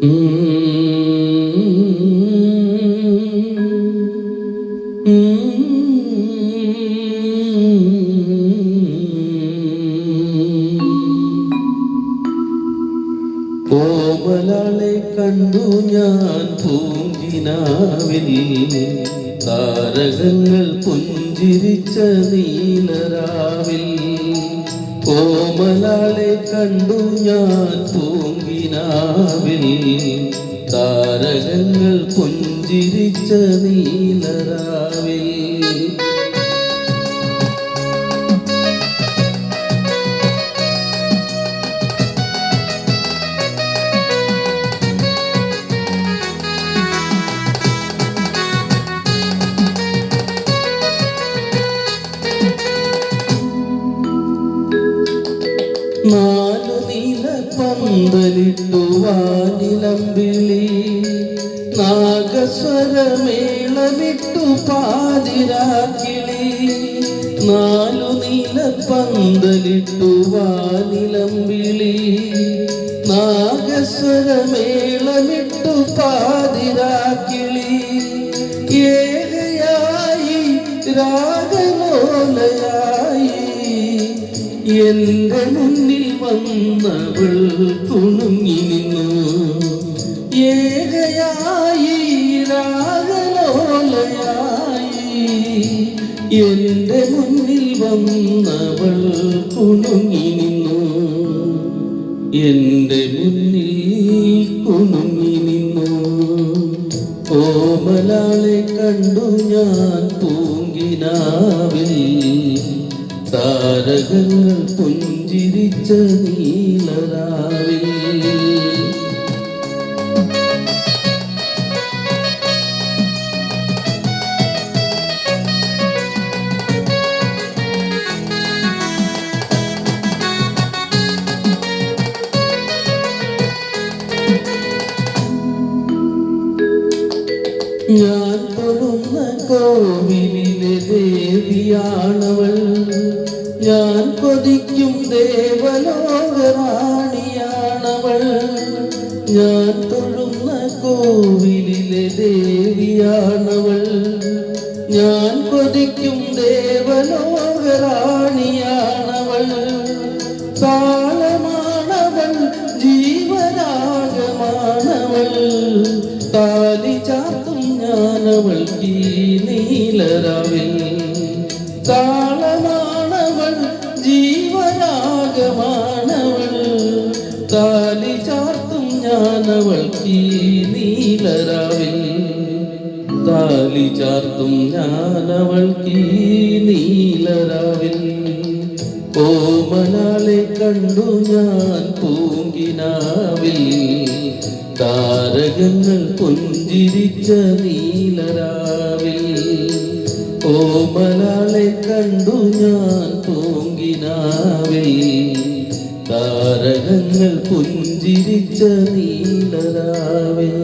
കോമലാളെ കണ്ടു ഞാൻ പൂങ്കിനാവിൽ താരകങ്ങൾ പുഞ്ചിരിച്ച നീലരാവിൽ. കോമലാളെ കണ്ടു ഞാൻ പൂങ്കിനാവിൽ താരകങ്ങൾ പുഞ്ചിരിച്ച നീലരാവിൽ. നാലു നീല പന്തലിട്ടു വാനിലമ്പിളി നാഗസ്വരമേളമിട്ടു പാതിരാക്കിളി. നാലു നീല പന്തലിട്ടു വാനിലമ്പിളി നാഗസ്വരമേളമിട്ടു പാതിരാക്കിളി. ഏകയായി രാഗലോലയായി എന്റെ മുന്നിൽ വന്നവൾ തുണുങ്ങി നിന്നു. ഏകയായി രാഗലോലയായി. എന്റെ മുന്നിൽ വന്നവൾ കുണുങ്ങി നിന്നു. എന്റെ മുന്നിൽ കുണുങ്ങി നിന്നു. കോമലാളെ കണ്ടു ഞാൻ പൂങ്കിനാവിൽ താരകങ്ങൾ പുഞ്ചിരിച്ച നീലരാവിൽ ഞാൻ തൊഴുന്ന കോവിലിലെ ദേവിയാണവൾ. ഞാൻ കൊതിക്കും ദേവലോകറാണിയാണവൾ. ഞാൻ തൊഴുന്ന കോവിലിലെ ദേവിയാണവൾ. ഞാൻ കൊതിക്കും ദേവലോകറാണിയാണവൾ ജീവരാഗമാണവൾ. താലി ചാർത്തും ഞാനവൾ ഈ നീലരവിൽ. താലി ചാർത്തും ഞാനവൾ ഈ കോമലാളെ കണ്ടു ഞാൻ പൂങ്കിനാവിൽ. താരകങ്ങൾ പുഞ്ചിരിച്ച നീലരാവിൽ. കോമലാളെ കണ്ടു ഞാൻ പൂങ്കിനാവിൽ താരകങ്ങൾ പുഞ്ചിരിച്ച നീലരാവിൽ